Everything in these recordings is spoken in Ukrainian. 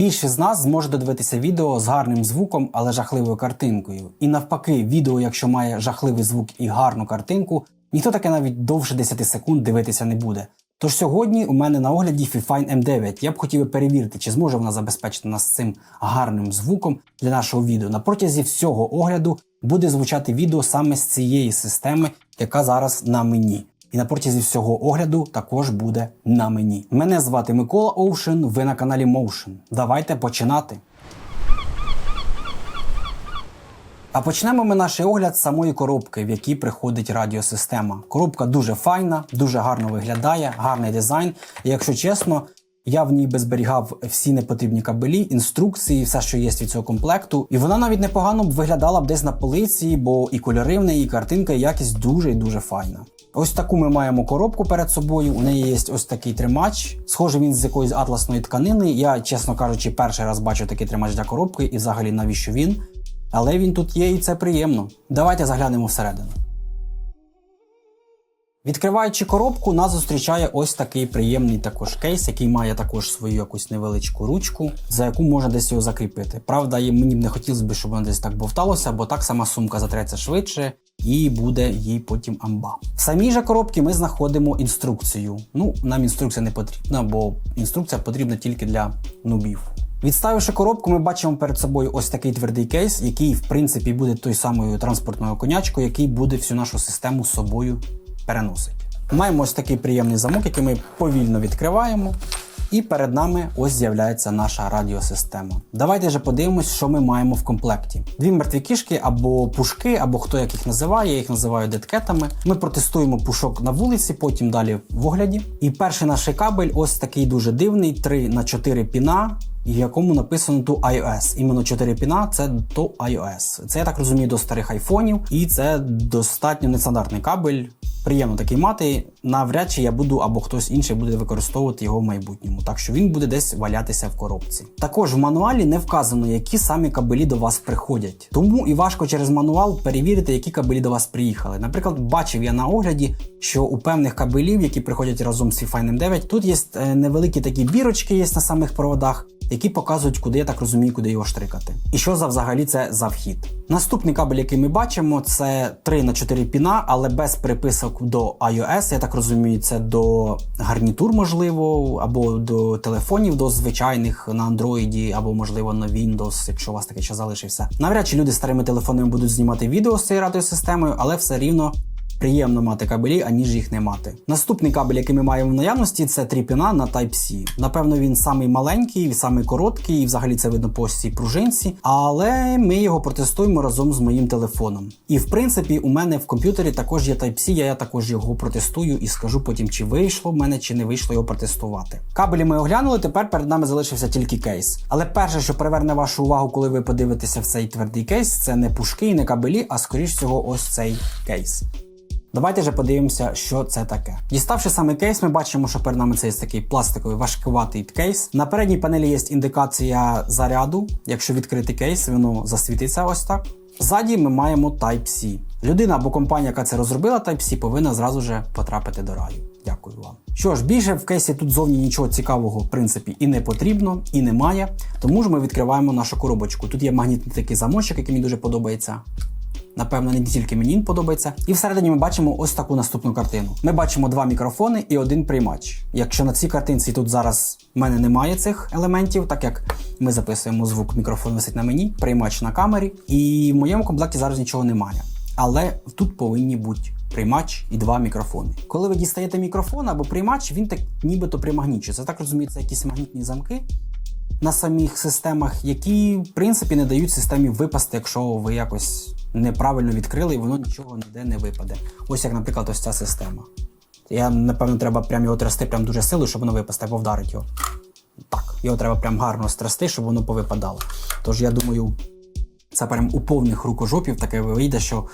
Більшість з нас зможе додивитися відео з гарним звуком, але жахливою картинкою. І навпаки, відео, якщо має жахливий звук і гарну картинку, ніхто таке навіть довше 10 секунд дивитися не буде. Тож сьогодні у мене на огляді Fifine M9. Я б хотів перевірити, чи зможе вона забезпечити нас цим гарним звуком для нашого відео. На протязі всього огляду буде звучати відео саме з цієї системи, яка зараз на мені. І на протязі всього огляду також буде на мені. Мене звати Микола Оушен, ви на каналі Motion. Давайте починати. А почнемо ми наш огляд з самої коробки, в якій приходить радіосистема. Коробка дуже файна, дуже гарно виглядає, гарний дизайн. І якщо чесно, я в ній би зберігав всі непотрібні кабелі, інструкції, все, що є від цього комплекту. І вона навіть непогано б виглядала б десь на полиці, бо і кольори в неї, і картинка, і якість дуже і дуже файна. Ось таку ми маємо коробку перед собою. У неї є ось такий тримач. Схоже, він з якоїсь атласної тканини. Я, чесно кажучи, перший раз бачу такий тримач для коробки, і взагалі навіщо він. Але він тут є і це приємно. Давайте заглянемо всередину. Відкриваючи коробку, нас зустрічає ось такий приємний також кейс, який має також свою якусь невеличку ручку, за яку можна десь його закріпити. Правда, мені б не хотілося б, щоб воно десь так бовталося, бо так сама сумка затреться швидше і буде їй потім амба. В самій же коробці ми знаходимо інструкцію. Ну, нам інструкція не потрібна, бо інструкція потрібна тільки для нубів. Відставивши коробку, ми бачимо перед собою ось такий твердий кейс, який, в принципі, буде той самою транспортною конячкою, який буде всю нашу систему з собою переносить. Маємо ось такий приємний замок, який ми повільно відкриваємо. І перед нами ось з'являється наша радіосистема. Давайте вже подивимось, що ми маємо в комплекті. Дві мертві кішки або пушки, або хто як їх називає, я їх називаю деткетами. Ми протестуємо пушок на вулиці, потім далі в огляді. І перший наш кабель ось такий дуже дивний: 3 на 4 піна. В якому написано то iOS. Іменно 4 піна це то iOS. Це я так розумію до старих айфонів, і це достатньо нестандартний кабель. Приємно такий мати. Навряд чи я буду або хтось інший буде використовувати його в майбутньому, так що він буде десь валятися в коробці. Також в мануалі не вказано, які самі кабелі до вас приходять. Тому і важко через мануал перевірити, які кабелі до вас приїхали. Наприклад, бачив я на огляді, що у певних кабелів, які приходять разом з Fifine 9, тут є е, невеликі такі бірочки є на самих проводах. Які показують, куди я так розумію, куди його штрикати. І що за взагалі це за вхід. Наступний кабель, який ми бачимо, це 3 на 4 піна, але без приписок до iOS. Я так розумію, це до гарнітур, можливо, або до телефонів, до звичайних на Android, або можливо на Windows, якщо у вас таке ще залишився. Навряд чи люди старими телефонами будуть знімати відео з цією радіосистемою, але все рівно. Приємно мати кабелі, аніж їх не мати. Наступний кабель, який ми маємо в наявності, це 3 піна на Type-C. Напевно, він самий маленький, самий короткий, і взагалі це видно по цій пружинці. Але ми його протестуємо разом з моїм телефоном. І в принципі, у мене в комп'ютері також є Type-C, я також його протестую і скажу потім, чи вийшло в мене, чи не вийшло його протестувати. Кабелі ми оглянули, тепер перед нами залишився тільки кейс. Але перше, що приверне вашу увагу, коли ви подивитеся в цей твердий кейс, це не пушки і не кабелі, а скоріш всього, ось цей кейс. Давайте вже подивимося, що це таке. Діставши саме кейс, ми бачимо, що перед нами це є такий пластиковий важкуватий кейс. На передній панелі є індикація заряду. Якщо відкрити кейс, воно засвітиться ось так. Ззаді ми маємо Type-C. Людина або компанія, яка це розробила, Type-C, повинна зразу же потрапити до раю. Дякую вам. Що ж, більше в кейсі тут зовні нічого цікавого, в принципі, і не потрібно, і немає. Тому ж ми відкриваємо нашу коробочку. Тут є магнітний такий замочок, який мені дуже подобається. Напевно, не тільки мені подобається. І всередині ми бачимо ось таку наступну картину. Ми бачимо два мікрофони і один приймач. Якщо на цій картинці тут зараз в мене немає цих елементів, так як ми записуємо звук, мікрофон висить на мені, приймач на камері, і в моєму комплекті зараз нічого немає. Але тут повинні бути приймач і два мікрофони. Коли ви дістаєте мікрофон або приймач, він так нібито примагнічується. Так розуміється, якісь магнітні замки на самих системах, які в принципі не дають системі випасти, якщо ви якось неправильно відкрили, і воно нічого ніде не випаде. Ось як, наприклад, ось ця система. Я, напевно, треба прям його трясти прям дуже силою, щоб воно випасти, або вдарить його. Так, його треба прям гарно стрясти, щоб воно повипадало. Тож я думаю, це прям у повних рукожопів таке вийде, що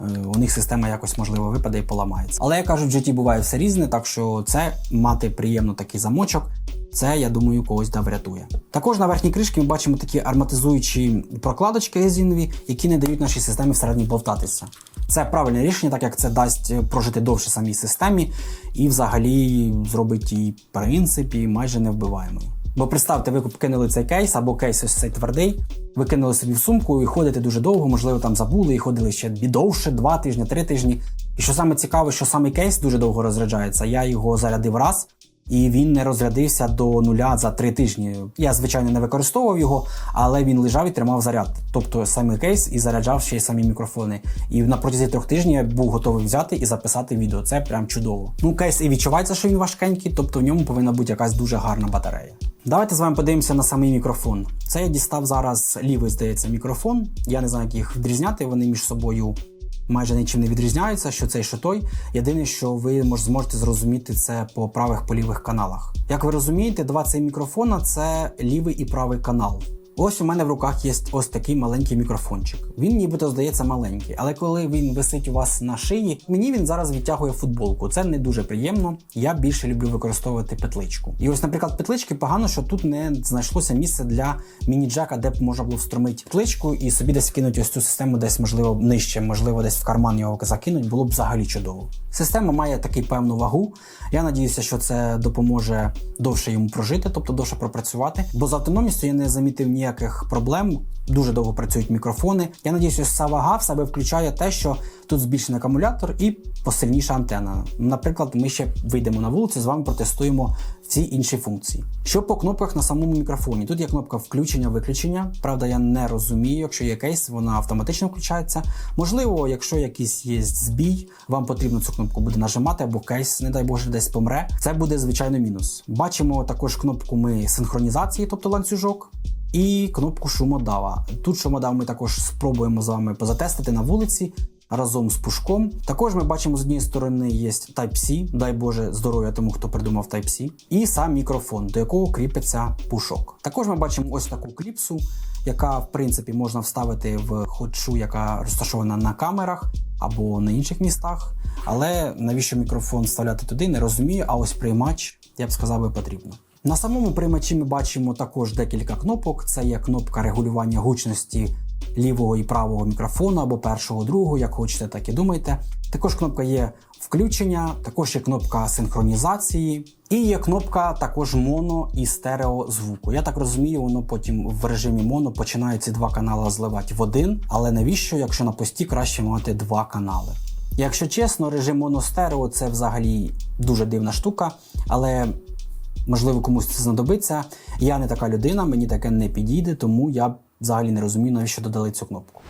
е, у них система якось можливо випаде і поламається. Але я кажу, в житті буває все різне, так що це мати приємно такий замочок. Це, я думаю, когось да врятує. Також на верхній кришці ми бачимо такі арматизуючі прокладочки резинові, які не дають нашій системі всередині болтатися. Це правильне рішення, так як це дасть прожити довше самій системі і взагалі зробить її в принципі майже невбиваємою. Бо представте, ви кинули цей кейс або кейс ось цей твердий, ви кинули собі в сумку і ходите дуже довго, можливо, там забули і ходили ще довше, два тижні, три тижні. І що саме цікаве, що саме кейс дуже довго розряджається. Я його зарядив раз. І він не розрядився до нуля за три тижні. Я, звичайно, не використовував його, але він лежав і тримав заряд. Тобто саме кейс і заряджав ще й самі мікрофони. І на протязі трьох тижнів я був готовий взяти і записати відео. Це прям чудово. Ну, кейс і відчувається, що він важкенький, тобто в ньому повинна бути якась дуже гарна батарея. Давайте з вами подивимося на самий мікрофон. Це я дістав зараз лівий, здається, мікрофон. Я не знаю, як їх відрізняти. Вони між собою майже нічим не відрізняються, що цей, що той. Єдине, що ви мож, зможете зрозуміти це по правих по лівих каналах. Як ви розумієте, два цей мікрофона це лівий і правий канал. Ось у мене в руках є ось такий маленький мікрофончик. Він нібито здається маленький, але коли він висить у вас на шиї, мені він зараз відтягує футболку. Це не дуже приємно. Я більше люблю використовувати петличку. І ось, наприклад, петлички погано, що тут не знайшлося місце для міні-джека, де б можна було встромити петличку і собі десь кинути ось цю систему, десь можливо нижче, можливо, десь в карман його закинуть, було б взагалі чудово. Система має таку певну вагу. Я надіюся, що це допоможе довше йому прожити, тобто довше пропрацювати. Бо з автономністю я не замітив ніяких проблем. Дуже довго працюють мікрофони. Я надіюся, що вага в себе включає те, що тут збільшений акумулятор і посильніша антенна. Наприклад, ми ще вийдемо на вулицю, з вами протестуємо ці інші функції. Що по кнопках на самому мікрофоні? Тут є кнопка включення-виключення. Правда, я не розумію, якщо є кейс, вона автоматично включається. Можливо, якщо якийсь є збій, вам потрібно цю кнопку буде нажимати, або кейс, не дай Боже, десь помре. Це буде звичайно мінус. Бачимо також кнопку ми синхронізації, тобто ланцюжок. І кнопку шумодава. Тут шумодав ми також спробуємо з вами позатестити на вулиці разом з пушком. Також ми бачимо з однієї сторони є Type-C, дай Боже здоров'я тому, хто придумав Type-C, і сам мікрофон, до якого кріпиться пушок. Також ми бачимо ось таку кліпсу, яка в принципі можна вставити в ходшу, яка розташована на камерах або на інших містах. Але навіщо мікрофон вставляти туди, не розумію. А ось приймач, я б сказав, би потрібно. На самому приймачі ми бачимо також декілька кнопок. Це є кнопка регулювання гучності лівого і правого мікрофону або першого, другого, як хочете, так і думайте. Також кнопка є включення, також є кнопка синхронізації, і є кнопка також моно і стерео звуку. Я так розумію, воно потім в режимі моно починає ці два канали зливати в один. Але навіщо, якщо на пості краще мати два канали? Якщо чесно, режим моностерео це взагалі дуже дивна штука, але можливо комусь це знадобиться. Я не така людина, мені таке не підійде, тому я взагалі не розумію, навіщо додали цю кнопку.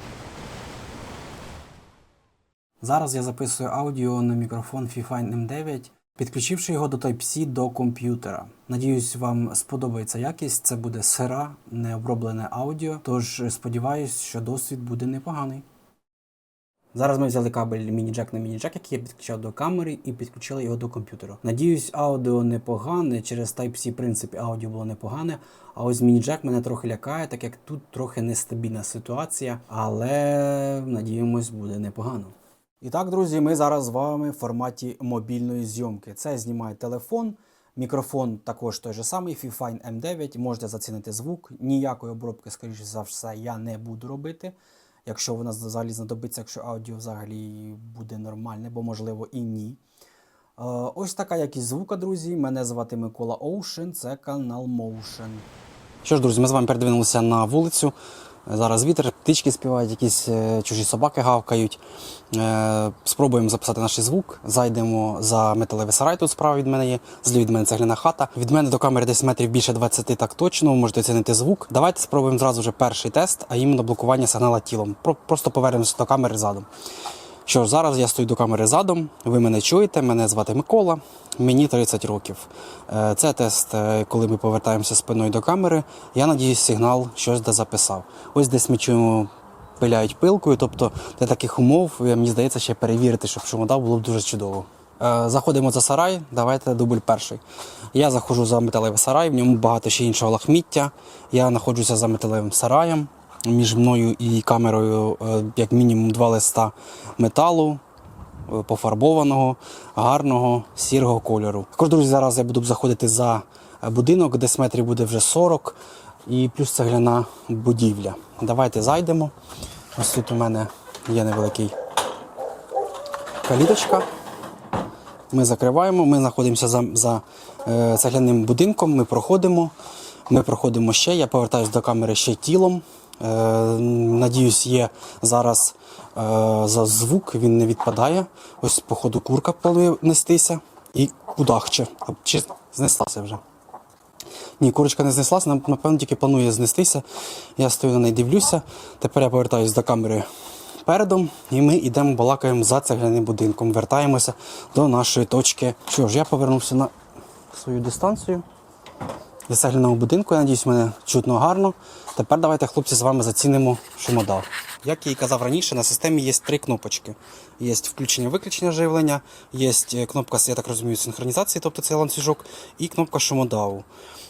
Зараз я записую аудіо на мікрофон Fifine M9, підключивши його до Type-C до комп'ютера. Надіюсь, вам сподобається якість. Це буде сира, необроблене аудіо. Тож сподіваюсь, що досвід буде непоганий. Зараз ми взяли кабель міні-джек на міні-джек, який я підключав до камери, і підключили його до комп'ютера. Надіюсь, аудіо непогане. Через Type-C, принципі, аудіо було непогане. А ось міні-джек мене трохи лякає, так як тут трохи нестабільна ситуація, але надіємось, буде непогано. І так, друзі, ми зараз з вами в форматі мобільної зйомки. Це знімає телефон. Мікрофон також той же самий, Fifine M9. Можете зацінити звук. Ніякої обробки, скоріше за все, я не буду робити. Якщо вона взагалі знадобиться, якщо аудіо взагалі буде нормальне, бо можливо і ні. Е, Ось така якість звука, друзі. Мене звати Микола Оушен, це канал Motion. Що ж, друзі, ми з вами передвинулися на вулицю. Зараз вітер, птички співають, якісь е, чужі собаки гавкають. Е, Спробуємо записати наш звук. Зайдемо за металевий сарай. Тут справа від мене є. Злі від мене цегляна хата. Від мене до камери десь метрів більше 20, так точно. Ви можете оцінити звук. Давайте спробуємо зразу вже перший тест, а іменно блокування сигнала тілом. Просто повернемося до камери задом. Що ж, зараз я стою до камери задом. Ви мене чуєте, мене звати Микола, мені 30 років. Е, Це тест, е, коли ми повертаємося спиною до камери. Я надіюсь, сигнал щось де записав. Ось десь ми чуємо, пиляють пилкою. Тобто для таких умов, е, мені здається, ще перевірити, щоб шумодав було б дуже чудово. Заходимо за сарай, давайте дубль перший. Я заходжу за металевий сарай, в ньому багато ще іншого лахміття. Я знаходжуся за металевим сараєм. Між мною і камерою е, як мінімум два листа металу, е, пофарбованого, гарного, сірого кольору. Також, друзі, зараз я буду заходити за будинок, десь метрів буде вже 40, і плюс цегляна будівля. Давайте зайдемо. Ось тут у мене є невеликий каліточка. Ми закриваємо, ми знаходимося за, за е, цегляним будинком, ми проходимо. Ми проходимо ще. Я повертаюся до камери ще тілом. Е, надіюсь, є зараз е, за звук, він не відпадає. Ось, походу, курка планує нестися і кудахче. Чи знеслася вже? Ні, курочка не знеслася, напевно, тільки планує знестися. Я стою на неї дивлюся. Тепер я повертаюсь до камери передом, і ми йдемо балакаємо за цегляним будинком. Вертаємося до нашої точки. Що ж, я повернувся на свою дистанцію. До цегляного будинку, я надіюсь, мене чутно гарно. Тепер давайте, хлопці, з вами зацінимо шумодав. Як я і казав раніше, на системі є три кнопочки: є включення-виключення живлення, є кнопка, я так розумію, синхронізації, тобто це ланцюжок, і кнопка шумодаву.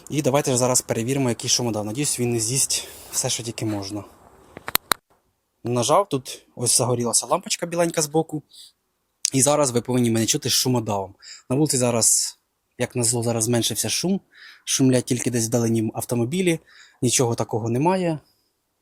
І давайте ж зараз перевіримо, який шумодав. Надіюсь, він не з'їсть все, що тільки можна. Нажав, тут ось загорілася лампочка біленька збоку. І зараз ви повинні мене чути з шумодавом. На вулиці зараз, як назло, зараз зменшився шум. Шумлять тільки десь вдалині автомобілі, нічого такого немає.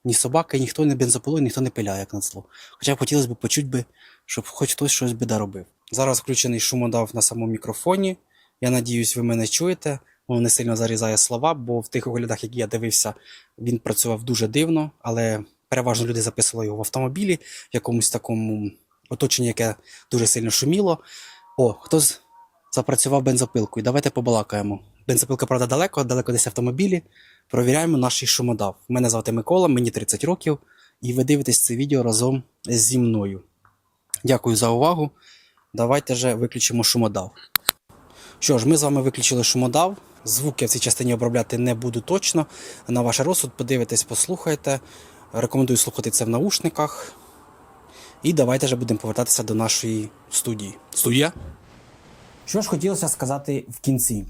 Ні собаки, ніхто не бензопилою, ніхто не пиляє, як назло. Хоча б хотілося б почути, би, щоб хоч хтось щось би доробив. Зараз включений шумодав на самому мікрофоні. Я надіюсь, ви мене чуєте. Воно не сильно зарізає слова, бо в тих оглядах, які я дивився, він працював дуже дивно, але переважно люди записували його в автомобілі, в якомусь такому оточенні, яке дуже сильно шуміло. О, хтось запрацював бензопилкою. Давайте побалакаємо. Бензопилка, правда, далеко, далеко десь автомобілі. Провіряємо наш шумодав. Мене звати Микола, мені 30 років, і ви дивитесь це відео разом зі мною. Дякую за увагу. Давайте же виключимо шумодав. Що ж, ми з вами виключили шумодав. Звук я в цій частині обробляти не буду точно. На ваш розсуд подивитесь, послухайте. Рекомендую слухати це в наушниках. І давайте вже будемо повертатися до нашої студії. Студія? Що ж хотілося сказати в кінці.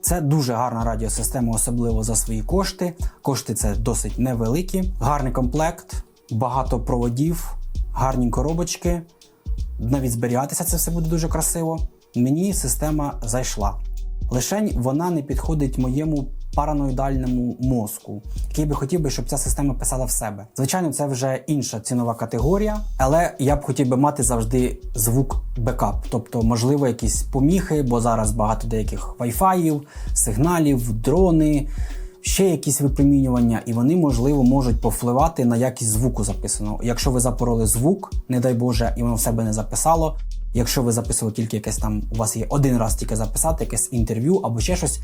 Це дуже гарна радіосистема, особливо за свої кошти. Кошти це досить невеликі, гарний комплект, багато проводів, гарні коробочки. Навіть зберігатися це все буде дуже красиво. Мені система зайшла. Лишень вона не підходить моєму параноїдальному мозку, який би хотів би, щоб ця система писала в себе. Звичайно, це вже інша цінова категорія, але я б хотів би мати завжди звук бекап, тобто, можливо, якісь поміхи, бо зараз багато деяких вайфаїв, сигналів, дрони. Ще якісь випромінювання, і вони, можливо, можуть повпливати на якість звуку записаного. Якщо ви запороли звук, не дай Боже, і воно в себе не записало. Якщо ви записували тільки якесь там, у вас є один раз тільки записати, якесь інтерв'ю або ще щось,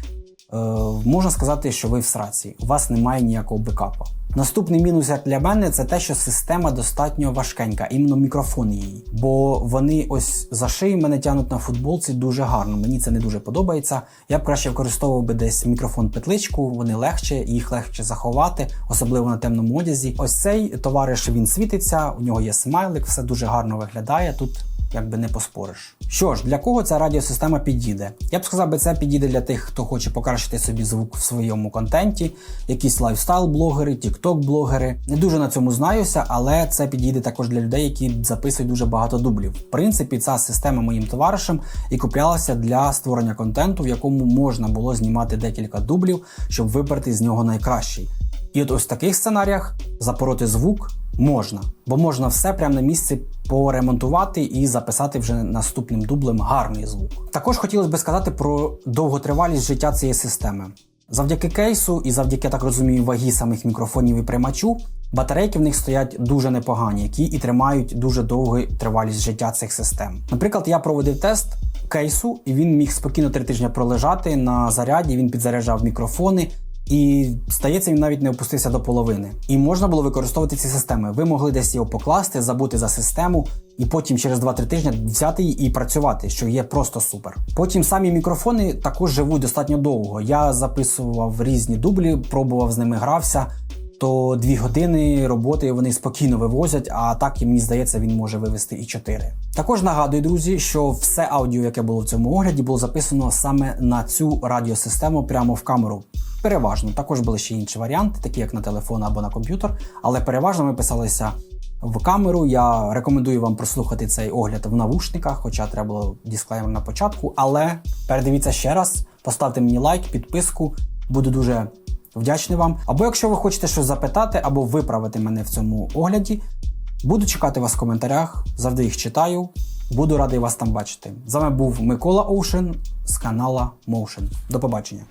е, можна сказати, що ви в сраці, у вас немає ніякого бекапа. Наступний мінус як для мене це те, що система достатньо важкенька, іменно мікрофон її. Бо вони ось за шиї мене тягнуть на футболці дуже гарно. Мені це не дуже подобається. Я б краще використовував би десь мікрофон петличку, вони легше, їх легше заховати, особливо на темному одязі. Ось цей товариш він світиться, у нього є смайлик, все дуже гарно виглядає тут якби не поспориш. Що ж, для кого ця радіосистема підійде? Я б сказав, би, це підійде для тих, хто хоче покращити собі звук в своєму контенті, якісь лайфстайл-блогери, тікток-блогери. Не дуже на цьому знаюся, але це підійде також для людей, які записують дуже багато дублів. В принципі, ця система моїм товаришем і куплялася для створення контенту, в якому можна було знімати декілька дублів, щоб вибрати з нього найкращий. І от ось в таких сценаріях запороти звук можна, бо можна все прямо на місці поремонтувати і записати вже наступним дублем гарний звук. Також хотілося б сказати про довготривалість життя цієї системи. Завдяки кейсу і завдяки, я так розумію, вагі самих мікрофонів і приймачу, батарейки в них стоять дуже непогані, які і тримають дуже довгу тривалість життя цих систем. Наприклад, я проводив тест кейсу, і він міг спокійно три тижні пролежати на заряді. Він підзаряджав мікрофони. І здається, він навіть не опустився до половини. І можна було використовувати ці системи. Ви могли десь його покласти, забути за систему, і потім через 2-3 тижні взяти її і працювати, що є просто супер. Потім самі мікрофони також живуть достатньо довго. Я записував різні дублі, пробував з ними грався. То дві години роботи вони спокійно вивозять, а так і мені здається, він може вивести і 4. Також нагадую, друзі, що все аудіо, яке було в цьому огляді, було записано саме на цю радіосистему прямо в камеру. Переважно також були ще інші варіанти, такі як на телефон або на комп'ютер, але переважно ми писалися в камеру. Я рекомендую вам прослухати цей огляд в навушниках, хоча треба було дисклеймер на початку. Але передивіться ще раз, поставте мені лайк, підписку, буду дуже вдячний вам. Або якщо ви хочете щось запитати або виправити мене в цьому огляді, буду чекати вас в коментарях, завжди їх читаю. Буду радий вас там бачити. З вами був Микола Оушен з канала Motion. До побачення.